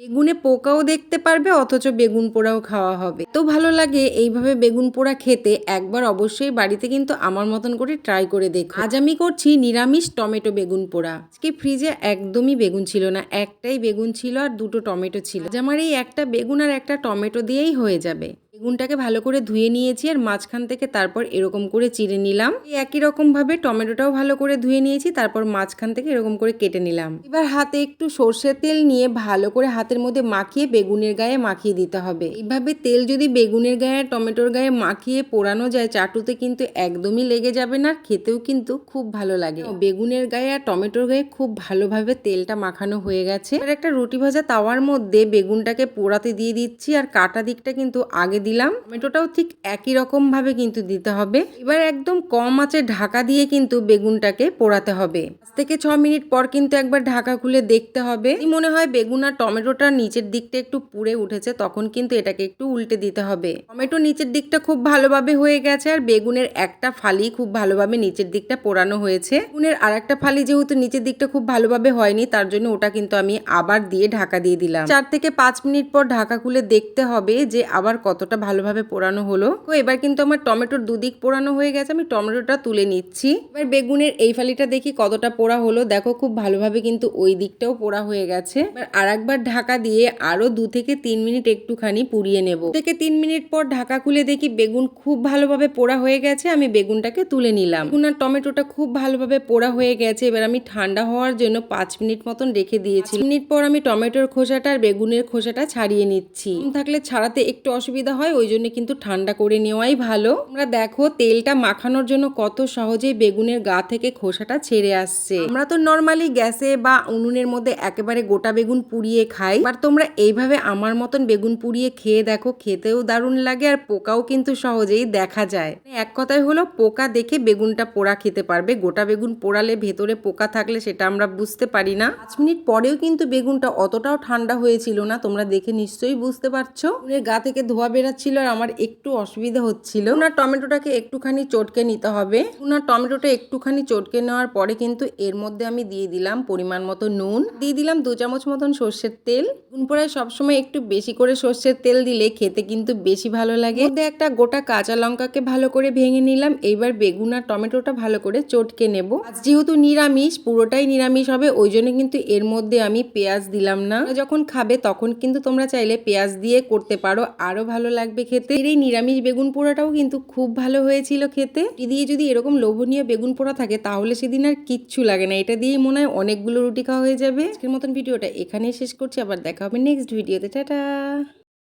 বেগুনে পোকাও দেখতে পারবে, অথচ বেগুন পোড়াও খাওয়া হবে। তো ভালো লাগে এইভাবে বেগুন পোড়া খেতে, একবার অবশ্যই বাড়িতে কিন্তু আমার মতন করে ট্রাই করে দেখো। আজ আমি করছি নিরামিষ টমেটো বেগুন পোড়া। আজকে ফ্রিজে একদমই বেগুন ছিল না, একটাই বেগুন ছিল আর দুটো টমেটো ছিল। আজ আমার এই একটা বেগুন আর একটা টমেটো দিয়েই হয়ে যাবে। বেগুনটাকে ভালো করে ধুয়ে নিয়েছি আর মাঝখান থেকে তারপর এরকম করে চিড়ে নিলাম। একই রকম ভাবে টমেটোটাও ভালো করে ধুয়ে নিয়েছি, তারপর মাঝখান থেকে এরকম করে কেটে নিলাম। এবার হাতে একটু সর্ষের তেল নিয়ে ভালো করে হাতের মধ্যে মাখিয়ে বেগুনের গায়ে মাখিয়ে দিতে হবে। এইভাবে তেল যদি বেগুনের গায়ে আর টমেটোর গায়ে মাখিয়ে পোড়ানো যায়, চাটুতে কিন্তু একদমই লেগে যাবে না আর খেতেও কিন্তু খুব ভালো লাগে। বেগুনের গায়ে আর টমেটোর গায়ে খুব ভালোভাবে তেলটা মাখানো হয়ে গেছে। এবার একটা রুটি ভাজা তাওয়ার মধ্যে বেগুনটাকে পোড়াতে দিয়ে দিচ্ছি, আর কাটা দিকটা কিন্তু আগে দিলাম। টমেটোটাও ঠিক একই রকম ভাবে কিন্তু দিতে হবে। এবার একদম কম আঁচে ঢাকা দিয়ে কিন্তু বেগুনটাকে পোড়াতে হবে। পাঁচ থেকে ছ মিনিট পর কিন্তু একবার ঢাকা খুলে দেখতে হবে। মনে হয় বেগুন আর টমেটোটা নিচের দিকটা একটু পুড়ে উঠেছে, তখন কিন্তু এটাকে একটু উল্টে দিতে হবে। টমেটো নিচের দিকটা খুব ভালোভাবে হয়ে গেছে, আর বেগুনের একটা ফালি খুব ভালোভাবে নিচের দিকটা পোড়ানো হয়েছে। বেগুনের আর একটা ফালি যেহেতু নিচের দিকটা খুব ভালোভাবে হয়নি, তার জন্য ওটা কিন্তু আমি আবার দিয়ে ঢাকা দিয়ে দিলাম। চার থেকে পাঁচ মিনিট পর ঢাকা খুলে দেখতে হবে যে আবার কতটা ভালোভাবে পোড়ানো হলো। তো এবার কিন্তু আমার টমেটোর দুদিক পোড়ানো হয়ে গেছে, আমি টমেটোটা তুলে নিচ্ছি। এবার বেগুনের এই ফালিটা দেখি কতটা পোড়া হলো। দেখো খুব ভালোভাবে কিন্তু ওই দিকটাও পোড়া হয়ে গেছে। এবার আর একবার ঢাকা দিয়ে আরও দু থেকে তিন মিনিট একটুখানি পুড়িয়ে নেব। থেকে তিন মিনিট পর ঢাকা খুলে দেখি বেগুন খুব ভালোভাবে পোড়া হয়ে গেছে, আমি বেগুনটাকে তুলে নিলাম। বেগুন আর টমেটোটা খুব ভালোভাবে পোড়া হয়ে গেছে, এবার আমি ঠান্ডা হওয়ার জন্য পাঁচ মিনিট মতন রেখে দিয়েছি। মিনিট পর আমি টমেটোর খোসাটা আর বেগুনের খোসাটা ছাড়িয়ে নিচ্ছি। থাকলে ছাড়াতে একটু অসুবিধা হয় ওই জন্য কিন্তু ঠান্ডা করে নেওয়াই ভালো। আমরা দেখো, তেলটা মাখানোর জন্য কত সহজেই বেগুনের গা থেকে খোসাটা ছেড়ে আসছে। আমরা তো নর্মালি গ্যাসে বা উনুনের মধ্যে একেবারে গোটা বেগুন পুড়িয়ে খাই। আর তোমরা এইভাবে আমার মতন বেগুন পুড়িয়ে খেয়ে দেখো, খেতেও দারুণ লাগে আর পোকাও কিন্তু সহজেই দেখা যায়। এক কথায় হলো, পোকা দেখে বেগুনটা পোড়া খেতে পারবে। গোটা বেগুন পোড়ালে ভেতরে পোকা থাকলে সেটা আমরা বুঝতে পারি না। পাঁচ মিনিট পরেও কিন্তু বেগুনটা অতটাও ঠান্ডা হয়েছিল না, তোমরা দেখে নিশ্চয়ই বুঝতে পারছ। গা থেকে ধোয়া বেরাচ্ছিল আর আমার একটু অসুবিধা হচ্ছিল। ওনার টমেটোটাকে একটুখানি চটকে নিতে হবে। ওনার টমেটোটা একটুখানি চটকে নেওয়ার পরে কিন্তু এর মধ্যে আমি দিয়ে দিলাম পরিমাণ মতো নুন। দিয়ে দিলাম দু চামচ মতন সর্ষের তেল। পোড়ায় সবসময় একটু বেশি করে সর্ষের তেল দিলে খেতে কিন্তু বেশি ভালো লাগে। মধ্যে একটা গোটা কাঁচা লঙ্কাকে ভালো করে ভেঙে নিলাম। এইবার বেগুন আর টমেটোটা ভালো করে চটকে নেব। যেহেতু নিরামিষ, পুরোটাই নিরামিষ হবে, ওই জন্য কিন্তু এর মধ্যে আমি পেঁয়াজ দিলাম না। যখন খাবে তখন কিন্তু তোমরা চাইলে পেঁয়াজ দিয়ে করতে পারো। আরও ভালো লাগবে খেতে। এই নিরামিষ বেগুন পোড়াটাও কিন্তু খুব ভালো হয়েছিল খেতে। দিয়ে যদি এরকম লোভনীয় বেগুন পোড়া থাকে, তাহলে সেদিন আর কিচ্ছু লাগে না। এটা দিয়েই মনে হয় অনেকগুলো রুটি খাওয়া হয়ে যাবে। আজকের মতন ভিডিওটা এখানেই শেষ করছি। আবার দেখা হবে নেক্সট ভিডিওতে টাটা!